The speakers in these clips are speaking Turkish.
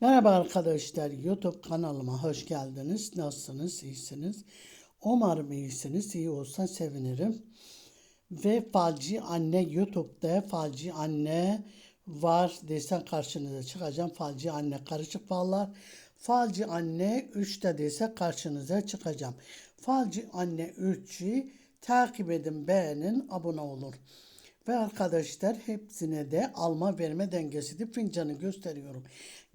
Merhaba arkadaşlar, YouTube kanalıma hoş geldiniz. Nasılsınız, iyisiniz? Umarım iyisiniz, iyi olsa sevinirim. Ve Falci Anne YouTube'da Falci Anne var desen karşınıza çıkacağım. Falci Anne karışık fallar. Falci Anne 3'te dese karşınıza çıkacağım. Falci Anne 3'ü takip edin, beğenin, abone olun. Ve arkadaşlar hepsine de alma verme dengesidir. Fincanı gösteriyorum.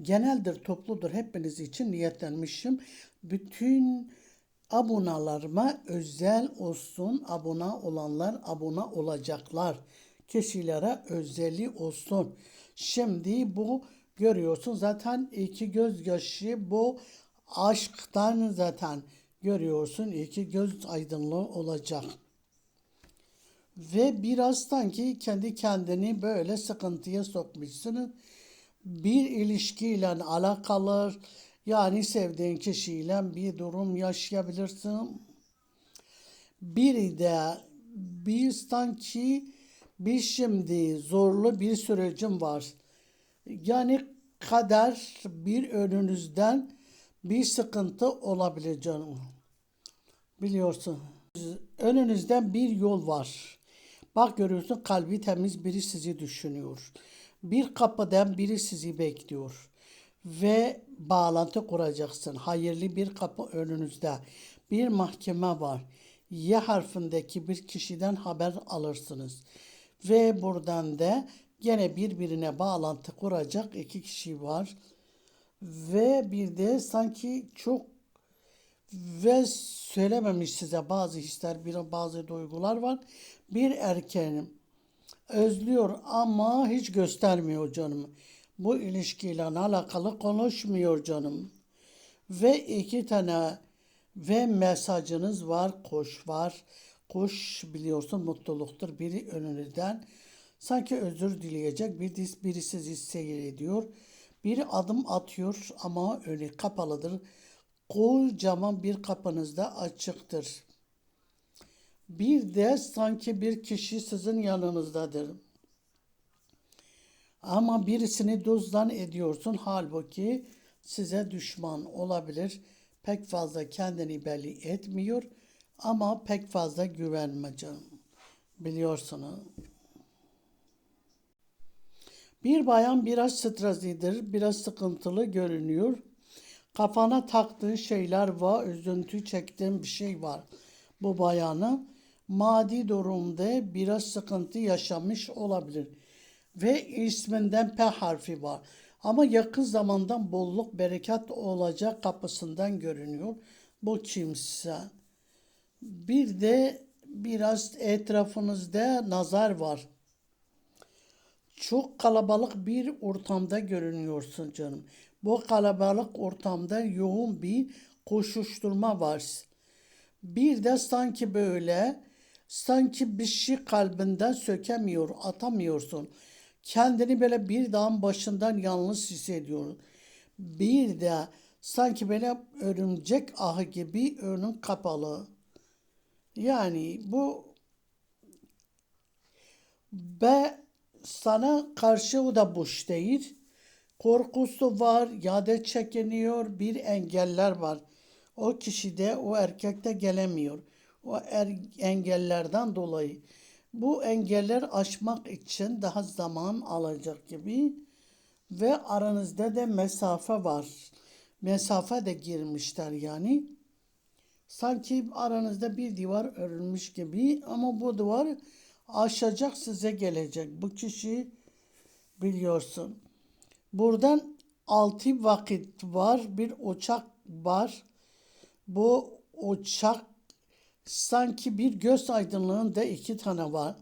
Geneldir, topludur. Hepiniz için niyetlenmişim. Bütün abonalarıma özel olsun. Abone olanlar abone olacaklar. Kişilere özeli olsun. Şimdi bu görüyorsun zaten iki gözyaşı bu aşktan zaten görüyorsun iki göz aydınlığı olacak ve biraz sanki kendi kendini böyle sıkıntıya sokmuşsun. Bir ilişkiyle alakalı yani sevdiğin kişiyle bir durum yaşayabilirsin. Bir de bir sanki bir şimdi zorlu bir sürecim var. Yani kader bir önünüzden bir sıkıntı canım. Biliyorsun. Önünüzden bir yol var. Bak görüyorsun kalbi temiz biri sizi düşünüyor. Bir kapıdan biri sizi bekliyor. Ve bağlantı kuracaksın. Hayırlı bir kapı önünüzde. Bir mahkeme var. Y harfindeki bir kişiden haber alırsınız. Ve buradan da gene birbirine bağlantı kuracak iki kişi var. Ve bir de sanki çok ve söylememiş size bazı hisler, bazı duygular var. Bir erkeğim özlüyor ama hiç göstermiyor canım. Bu ilişkiyle alakalı konuşmuyor canım. Ve iki tane ve mesajınız var, kuş var. Kuş biliyorsun mutluluktur. Biri önünüzden sanki özür dileyecek, bir biri sizi seyrediyor. Biri adım atıyor ama önü kapalıdır kocaman bir kapınız da açıktır. Bir de sanki bir kişi sizin yanınızdadır. Ama birisini dozdan ediyorsun halbuki size düşman olabilir. Pek fazla kendini belli etmiyor ama pek fazla güvenme. Biliyorsunuz. Bir bayan biraz streslidir, biraz sıkıntılı görünüyor. Kafana taktığın şeyler var, üzüntü çektiğin bir şey var. Bu bayanı maddi durumda biraz sıkıntı yaşamış olabilir. Ve isminden P harfi var. Ama yakın zamandan bolluk bereket olacak kapısından görünüyor. Bu kimse. Bir de biraz etrafınızda nazar var. Çok kalabalık bir ortamda görünüyorsun canım. Bu kalabalık ortamda yoğun bir koşuşturma var. Bir de sanki böyle sanki bir şey kalbinden sökemiyor, atamıyorsun. Kendini böyle bir dağın başından yalnız hissediyorsun. Bir de sanki böyle örümcek ahı gibi önün kapalı. Yani bu ve sana karşı o da boş değil korkusu var ya da çekiniyor bir engeller var. O kişi de o erkekte gelemiyor. O er, engellerden dolayı. Bu engeller aşmak için daha zaman alacak gibi ve aranızda da mesafe var. Mesafe de girmişler yani. Sanki aranızda bir duvar örülmüş gibi ama bu duvar aşacak size gelecek. Bu kişi biliyorsun. Buradan altı vakit var. Bir uçak var. Bu uçak sanki bir göz aydınlığında iki tane var.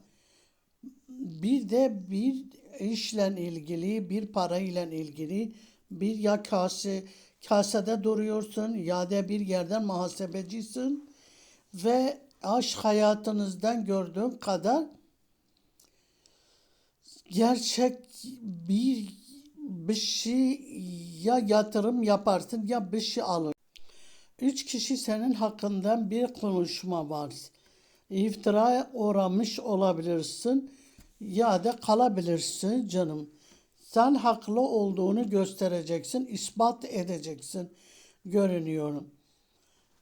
Bir de bir işle ilgili, bir para ile ilgili bir ya kase, kasede duruyorsun ya da bir yerden muhasebecisin ve aşk hayatınızdan gördüğüm kadar gerçek bir bir şey ya yatırım yaparsın ya bir şey alır. Üç kişi senin hakkından bir konuşma var. İftira uğramış olabilirsin ya da kalabilirsin canım. Sen haklı olduğunu göstereceksin, ispat edeceksin görünüyorum.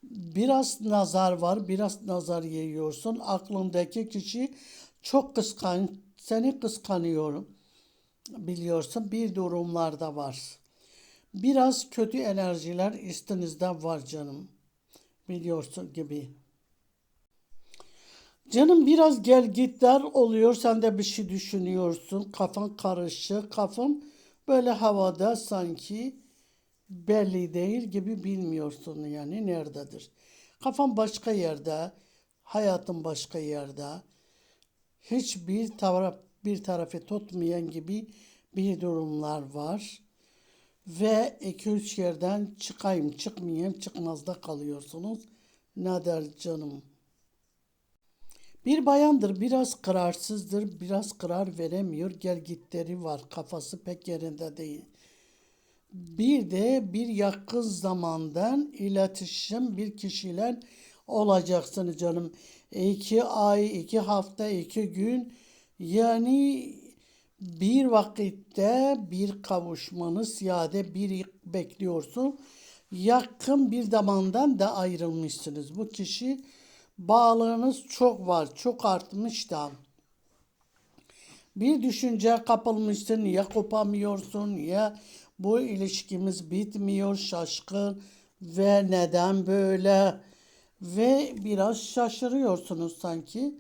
Biraz nazar var, biraz nazar yiyorsun. Aklındaki kişi çok kıskan, seni kıskanıyorum. Biliyorsun bir durumlarda var. Biraz kötü enerjiler üstünüzde var canım. Biliyorsun gibi. Canım biraz gel gitler oluyor. Sen de bir şey düşünüyorsun. Kafan karışık. Kafan böyle havada sanki belli değil gibi bilmiyorsun yani nerededir. Kafan başka yerde. Hayatın başka yerde. Hiçbir taraf bir tarafı tutmayan gibi bir durumlar var. Ve iki üç yerden çıkayım çıkmayayım çıkmazda kalıyorsunuz. Ne der canım? Bir bayandır, biraz kararsızdır, biraz karar veremiyor, gel gitleri var, kafası pek yerinde değil. Bir de bir yakın zamandan iletişim bir kişiyle olacaksınız canım. İki ay, iki hafta, iki gün yani bir vakitte bir kavuşmanız ya da bir bekliyorsun. Yakın bir zamandan da ayrılmışsınız. Bu kişi bağlığınız çok var, çok artmış da. Bir düşünce kapılmışsın, ya kopamıyorsun ya bu ilişkimiz bitmiyor, şaşkın ve neden böyle ve biraz şaşırıyorsunuz sanki.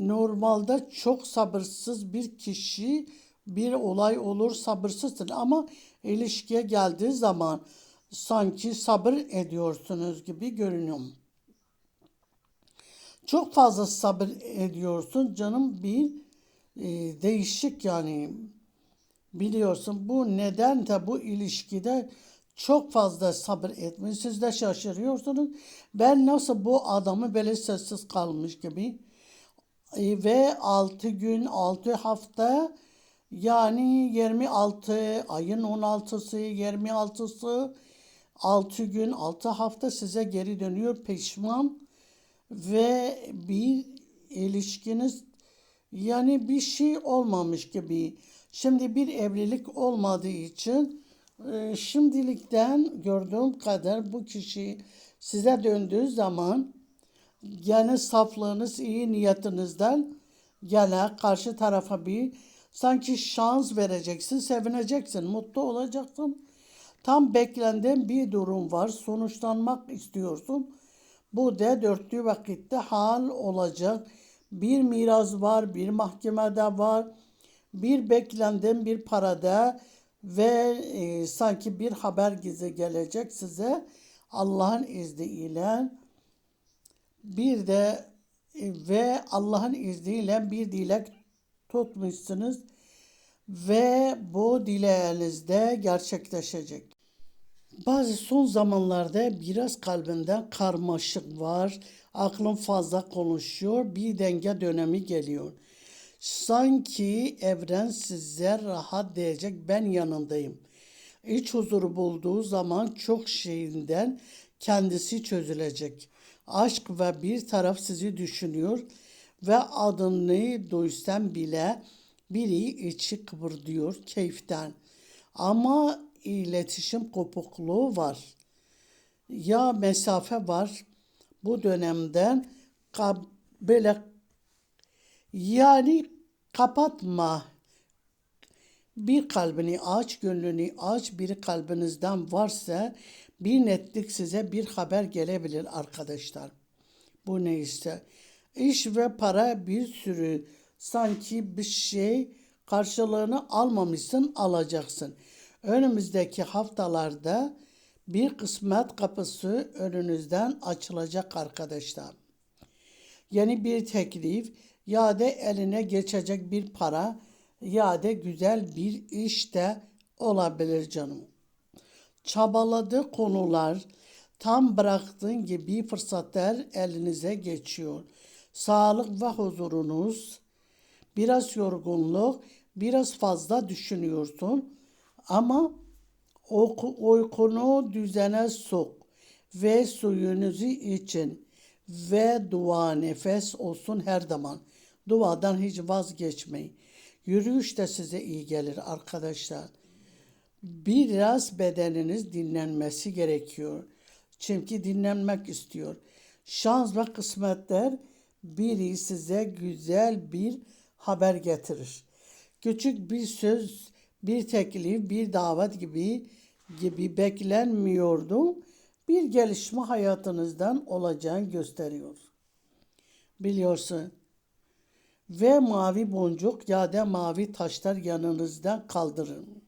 Normalde çok sabırsız bir kişi bir olay olur sabırsızsın ama ilişkiye geldiği zaman sanki sabır ediyorsunuz gibi görünüyor. Çok fazla sabır ediyorsun canım bir e, değişik yani biliyorsun bu neden de bu ilişkide çok fazla sabır etmiş. Siz de şaşırıyorsunuz. Ben nasıl bu adamı böyle sessiz kalmış gibi ve 6 gün 6 hafta yani 26 ayın 16'sı 26'sı 6 gün 6 hafta size geri dönüyor pişman ve bir ilişkiniz yani bir şey olmamış gibi. Şimdi bir evlilik olmadığı için e, şimdilikten gördüğüm kadar bu kişi size döndüğü zaman gene saflığınız, iyi niyetinizden gene karşı tarafa bir sanki şans vereceksin, sevineceksin, mutlu olacaksın. Tam beklenen bir durum var, sonuçlanmak istiyorsun. Bu da dörtlü vakitte hal olacak. Bir miras var, bir mahkemede var, bir beklenen bir parada ve e, sanki bir haber gizli gelecek size Allah'ın izniyle bir de e, ve Allah'ın izniyle bir dilek tutmuşsunuz ve bu dileğinizde gerçekleşecek. Bazı son zamanlarda biraz kalbinde karmaşık var. Aklım fazla konuşuyor. Bir denge dönemi geliyor. Sanki evren size rahat diyecek ben yanındayım. İç huzuru bulduğu zaman çok şeyinden kendisi çözülecek. Aşk ve bir taraf sizi düşünüyor ve adını duysam bile biri içi kıpırdıyor keyiften. Ama iletişim kopukluğu var. Ya mesafe var. Bu dönemden böyle yani kapatma. Bir kalbini aç, gönlünü aç, biri kalbinizden varsa bir netlik size bir haber gelebilir arkadaşlar. Bu neyse. İş ve para bir sürü sanki bir şey karşılığını almamışsın alacaksın. Önümüzdeki haftalarda bir kısmet kapısı önünüzden açılacak arkadaşlar. Yeni bir teklif ya da eline geçecek bir para ya da güzel bir iş de olabilir canım. Çabaladığı konular tam bıraktığın gibi fırsatlar elinize geçiyor. Sağlık ve huzurunuz, biraz yorgunluk, biraz fazla düşünüyorsun ama uykunu düzene sok ve suyunuzu için ve dua nefes olsun her zaman. Duadan hiç vazgeçmeyin. Yürüyüş de size iyi gelir arkadaşlar. Biraz bedeniniz dinlenmesi gerekiyor. Çünkü dinlenmek istiyor. Şans ve kısmetler biri size güzel bir haber getirir. Küçük bir söz, bir teklif, bir davet gibi gibi beklenmiyordu. Bir gelişme hayatınızdan olacağını gösteriyor. Biliyorsun. Ve mavi boncuk ya da mavi taşlar yanınızdan kaldırın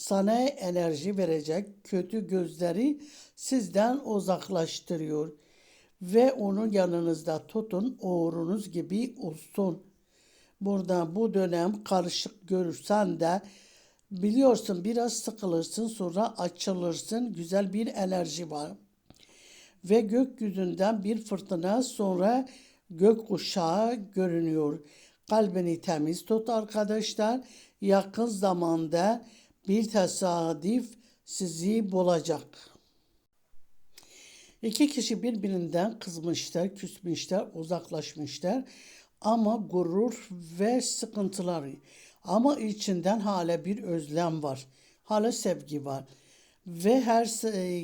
sana enerji verecek kötü gözleri sizden uzaklaştırıyor ve onu yanınızda tutun uğrunuz gibi olsun. Burada bu dönem karışık görürsen de biliyorsun biraz sıkılırsın sonra açılırsın güzel bir enerji var. Ve gökyüzünden bir fırtına sonra gök kuşağı görünüyor. Kalbini temiz tut arkadaşlar. Yakın zamanda bir tesadüf sizi bulacak. İki kişi birbirinden kızmışlar, küsmüşler, uzaklaşmışlar ama gurur ve sıkıntılar ama içinden hala bir özlem var. Hala sevgi var. Ve her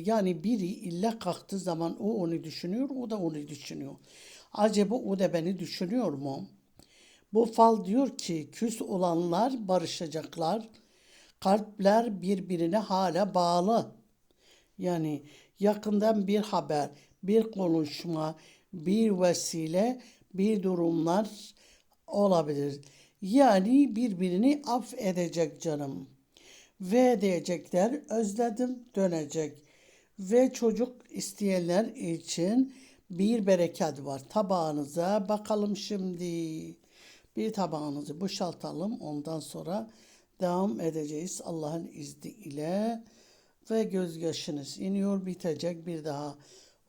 yani biri illa kalktığı zaman o onu düşünüyor, o da onu düşünüyor. Acaba o da beni düşünüyor mu? Bu fal diyor ki küs olanlar barışacaklar Kalpler birbirine hala bağlı. Yani yakından bir haber, bir konuşma, bir vesile, bir durumlar olabilir. Yani birbirini affedecek canım. Ve diyecekler özledim dönecek. Ve çocuk isteyenler için bir bereket var. Tabağınıza bakalım şimdi. Bir tabağınızı boşaltalım ondan sonra devam edeceğiz Allah'ın izniyle ve gözyaşınız iniyor bitecek bir daha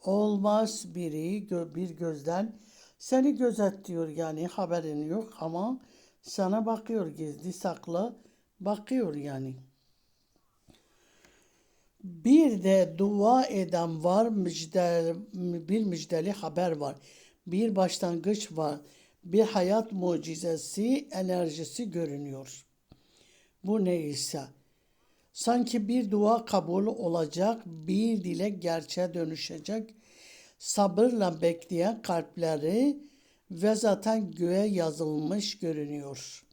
olmaz biri bir gözden seni gözetliyor yani haberin yok ama sana bakıyor gizli saklı bakıyor yani. Bir de dua eden var müjde, bir müjdeli haber var. Bir başlangıç var. Bir hayat mucizesi enerjisi görünüyor bu neyse. Sanki bir dua kabul olacak, bir dilek gerçeğe dönüşecek. Sabırla bekleyen kalpleri ve zaten göğe yazılmış görünüyor.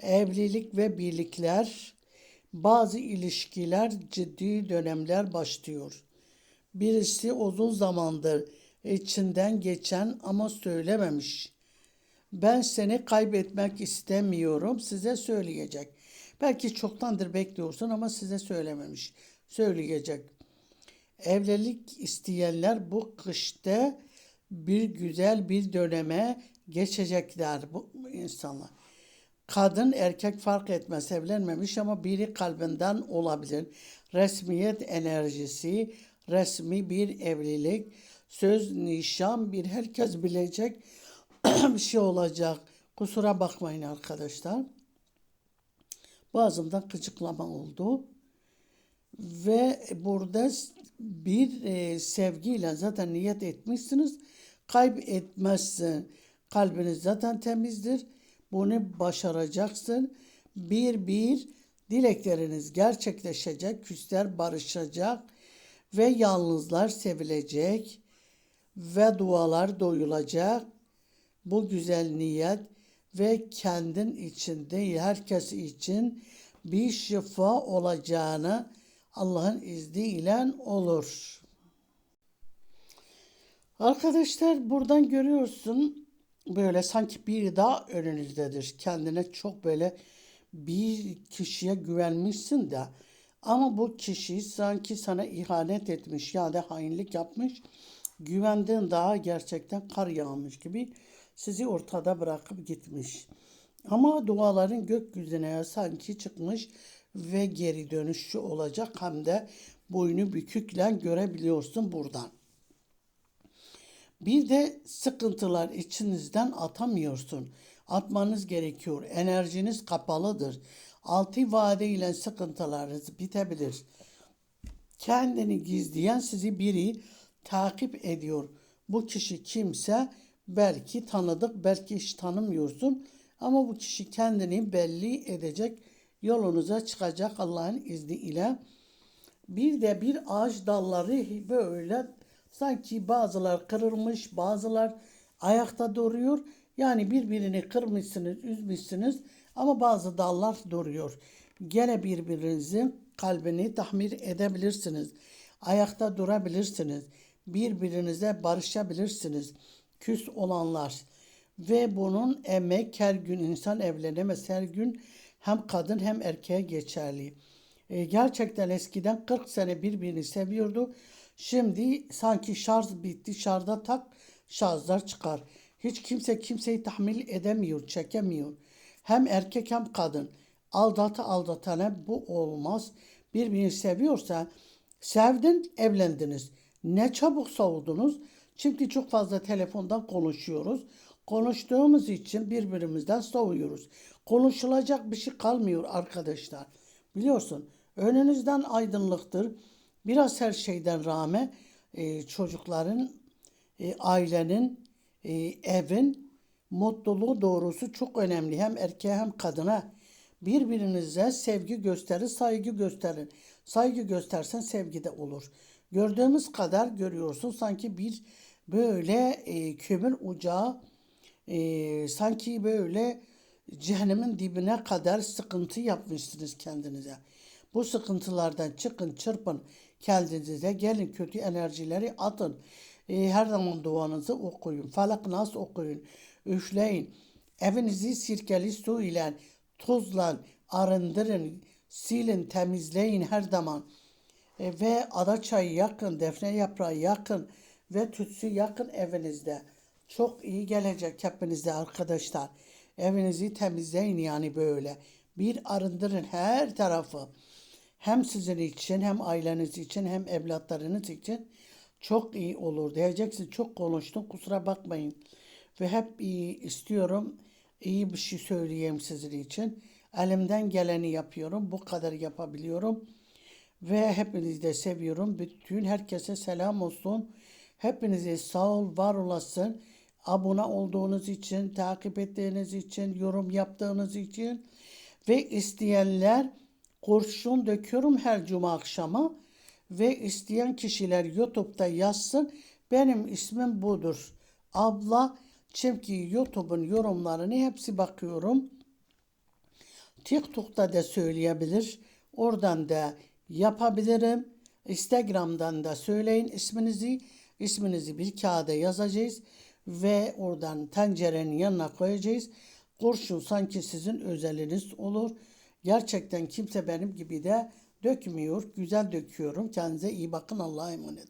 Evlilik ve birlikler, bazı ilişkiler ciddi dönemler başlıyor. Birisi uzun zamandır içinden geçen ama söylememiş. Ben seni kaybetmek istemiyorum size söyleyecek. Belki çoktandır bekliyorsun ama size söylememiş. Söyleyecek. Evlilik isteyenler bu kışta bir güzel bir döneme geçecekler bu insanlar. Kadın erkek fark etmez evlenmemiş ama biri kalbinden olabilir. Resmiyet enerjisi, resmi bir evlilik, söz, nişan bir herkes bilecek bir şey olacak. Kusura bakmayın arkadaşlar. Boğazımda gıcıklama oldu. Ve burada bir e, sevgiyle zaten niyet etmişsiniz. Kaybetmezsin. Kalbiniz zaten temizdir. Bunu başaracaksın. Bir bir dilekleriniz gerçekleşecek. Küsler barışacak. Ve yalnızlar sevilecek. Ve dualar doyulacak. Bu güzel niyet ve kendin için değil herkes için bir şifa olacağını Allah'ın izniyle olur. Arkadaşlar buradan görüyorsun böyle sanki bir daha önünüzdedir. Kendine çok böyle bir kişiye güvenmişsin de ama bu kişi sanki sana ihanet etmiş ya da hainlik yapmış. Güvendiğin daha gerçekten kar yağmış gibi sizi ortada bırakıp gitmiş. Ama duaların gökyüzüne sanki çıkmış ve geri dönüşü olacak hem de boynu bükükle görebiliyorsun buradan. Bir de sıkıntılar içinizden atamıyorsun. Atmanız gerekiyor. Enerjiniz kapalıdır. Altı vade ile sıkıntılarınız bitebilir. Kendini gizleyen sizi biri takip ediyor. Bu kişi kimse belki tanıdık, belki hiç tanımıyorsun Ama bu kişi kendini belli edecek, yolunuza çıkacak Allah'ın izniyle. Bir de bir ağaç dalları böyle sanki bazılar kırılmış, bazılar ayakta duruyor. Yani birbirini kırmışsınız, üzmüşsünüz ama bazı dallar duruyor. Gene birbirinizin kalbini tahmir edebilirsiniz. Ayakta durabilirsiniz. Birbirinize barışabilirsiniz. Küs olanlar. Ve bunun emek her gün insan evlenemez. Her gün hem kadın hem erkeğe geçerli. E, gerçekten eskiden 40 sene birbirini seviyordu. Şimdi sanki şarj bitti, şarjda tak, şarjlar çıkar. Hiç kimse kimseyi tahmil edemiyor, çekemiyor. Hem erkek hem kadın. Aldatı aldatana bu olmaz. Birbirini seviyorsa sevdin, evlendiniz. Ne çabuk soğudunuz. Çünkü çok fazla telefondan konuşuyoruz. Konuştuğumuz için birbirimizden soğuyoruz. Konuşulacak bir şey kalmıyor arkadaşlar. Biliyorsun önünüzden aydınlıktır. Biraz her şeyden rağmen e, çocukların, e, ailenin, e, evin mutluluğu doğrusu çok önemli. Hem erkeğe hem kadına. Birbirinize sevgi gösterin, saygı gösterin. Saygı göstersen sevgi de olur. Gördüğümüz kadar görüyorsun sanki bir böyle e, kömür ocağı e, sanki böyle cehennemin dibine kadar sıkıntı yapmışsınız kendinize. Bu sıkıntılardan çıkın, çırpın kendinize, gelin kötü enerjileri atın. E, her zaman duanızı okuyun, falak nas okuyun, üfleyin. Evinizi sirkeli su ile, tuzla arındırın, silin, temizleyin her zaman. E, ve ada çayı yakın, defne yaprağı yakın ve tütsü yakın evinizde. Çok iyi gelecek hepinize arkadaşlar. Evinizi temizleyin yani böyle. Bir arındırın her tarafı. Hem sizin için hem aileniz için hem evlatlarınız için çok iyi olur. Diyeceksin çok konuştum kusura bakmayın. Ve hep iyi istiyorum. iyi bir şey söyleyeyim sizin için. Elimden geleni yapıyorum. Bu kadar yapabiliyorum. Ve hepinizi de seviyorum. Bütün herkese selam olsun. Hepinize sağ ol, var olasın. Abone olduğunuz için, takip ettiğiniz için, yorum yaptığınız için ve isteyenler kurşun döküyorum her cuma akşamı ve isteyen kişiler YouTube'da yazsın. Benim ismim budur. Abla çünkü YouTube'un yorumlarını hepsi bakıyorum. TikTok'ta da söyleyebilir. Oradan da yapabilirim. Instagram'dan da söyleyin isminizi. İsminizi bir kağıda yazacağız ve oradan tencerenin yanına koyacağız. Kurşun sanki sizin özeliniz olur. Gerçekten kimse benim gibi de dökmüyor. Güzel döküyorum. Kendinize iyi bakın. Allah'a emanet.